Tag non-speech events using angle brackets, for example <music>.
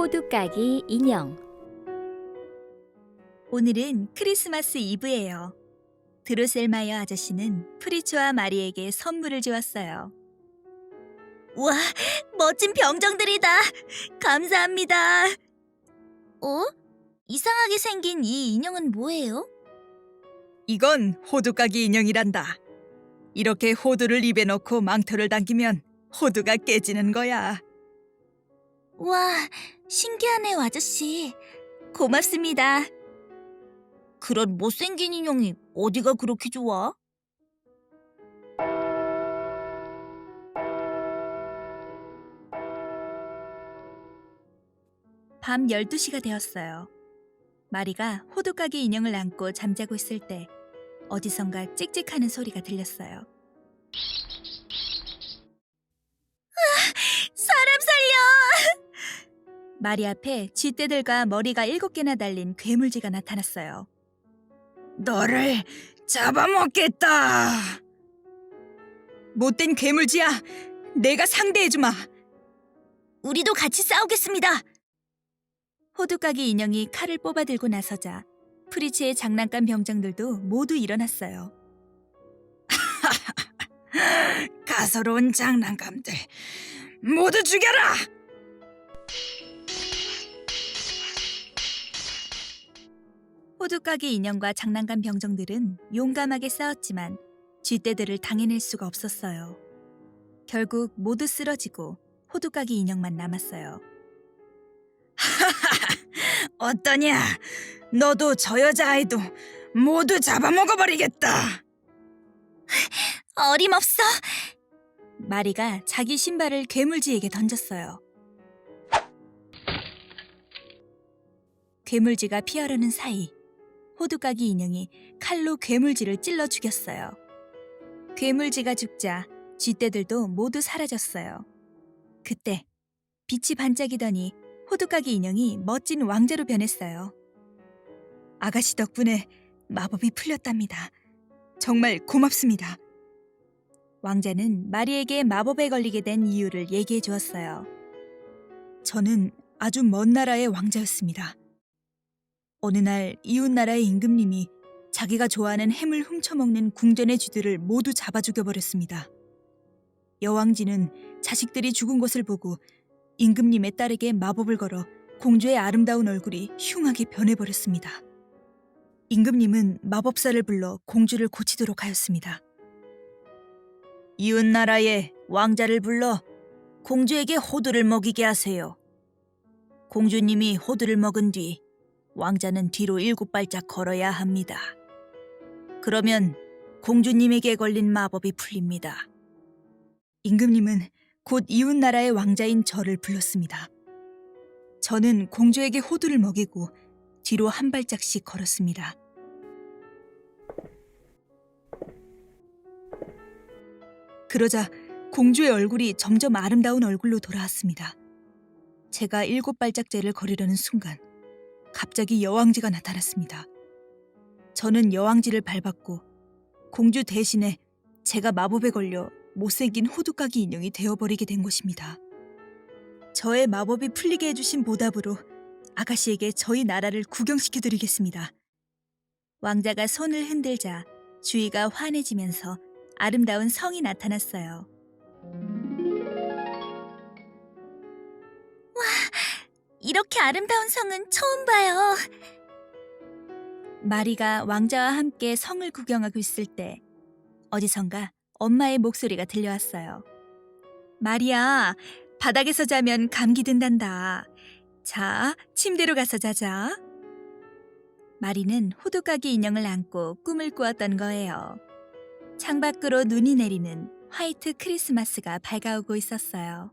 호두까기 인형 오늘은 크리스마스 이브예요. 드로셀마이어 아저씨는 프리츠와 마리에게 선물을 주었어요. 와, 멋진 병정들이다. 감사합니다. 어? 이상하게 생긴 이 인형은 뭐예요? 이건 호두까기 인형이란다. 이렇게 호두를 입에 넣고 망토를 당기면 호두가 깨지는 거야. 와, 신기하네요, 아저씨. 고맙습니다. 그런 못생긴 인형이 어디가 그렇게 좋아? 밤 12시가 되었어요. 마리가 호두까기 인형을 안고 잠자고 있을 때 어디선가 찍찍하는 소리가 들렸어요. 마리 앞에 쥐떼들과 머리가 일곱 개나 달린 괴물쥐가 나타났어요. 너를 잡아먹겠다. 못된 괴물지야. 내가 상대해주마. 우리도 같이 싸우겠습니다. 호두까기 인형이 칼을 뽑아 들고 나서자 프리츠의 장난감 병장들도 모두 일어났어요. <laughs> 가소로운 장난감들 모두 죽여라. 호두까기 인형과 장난감 병정들은 용감하게 싸웠지만 쥐떼들을 당해낼 수가 없었어요. 결국 모두 쓰러지고 호두까기 인형만 남았어요. <laughs> 어떠냐? 너도 저 여자아이도 모두 잡아먹어버리겠다. <laughs> 어림없어! 마리가 자기 신발을 괴물쥐에게 던졌어요. 괴물쥐가 피하려는 사이 호두까기 인형이 칼로 괴물쥐를 찔러 죽였어요. 괴물쥐가 죽자 쥐떼들도 모두 사라졌어요. 그때 빛이 반짝이더니 호두까기 인형이 멋진 왕자로 변했어요. 아가씨 덕분에 마법이 풀렸답니다. 정말 고맙습니다. 왕자는 마리에게 마법에 걸리게 된 이유를 얘기해 주었어요. 저는 아주 먼 나라의 왕자였습니다. 어느 날 이웃 나라의 임금님이 자기가 좋아하는 햄을 훔쳐먹는 궁전의 쥐들을 모두 잡아 죽여버렸습니다. 여왕지는 자식들이 죽은 것을 보고 임금님의 딸에게 마법을 걸어 공주의 아름다운 얼굴이 흉하게 변해버렸습니다. 임금님은 마법사를 불러 공주를 고치도록 하였습니다. 이웃 나라에 왕자를 불러 공주에게 호두를 먹이게 하세요. 공주님이 호두를 먹은 뒤 왕자는 뒤로 일곱 발짝 걸어야 합니다. 그러면 공주님에게 걸린 마법이 풀립니다. 임금님은 곧 이웃 나라의 왕자인 저를 불렀습니다. 저는 공주에게 호두를 먹이고 뒤로 한 발짝씩 걸었습니다. 그러자 공주의 얼굴이 점점 아름다운 얼굴로 돌아왔습니다. 제가 일곱 발짝째를 걸으려는 순간 갑자기 여왕지가 나타났습니다. 저는 여왕지를 밟았고 공주 대신에 제가 마법에 걸려 못생긴 호두까기 인형이 되어버리게 된 것입니다. 저의 마법이 풀리게 해주신 보답으로 아가씨에게 저희 나라를 구경시켜드리겠습니다. 왕자가 손을 흔들자 주위가 환해지면서 아름다운 성이 나타났어요. 이렇게 아름다운 성은 처음 봐요. 마리가 왕자와 함께 성을 구경하고 있을 때 어디선가 엄마의 목소리가 들려왔어요. 마리야, 바닥에서 자면 감기 든단다. 자, 침대로 가서 자자. 마리는 호두까기 인형을 안고 꿈을 꾸었던 거예요. 창밖으로 눈이 내리는 화이트 크리스마스가 밝아오고 있었어요.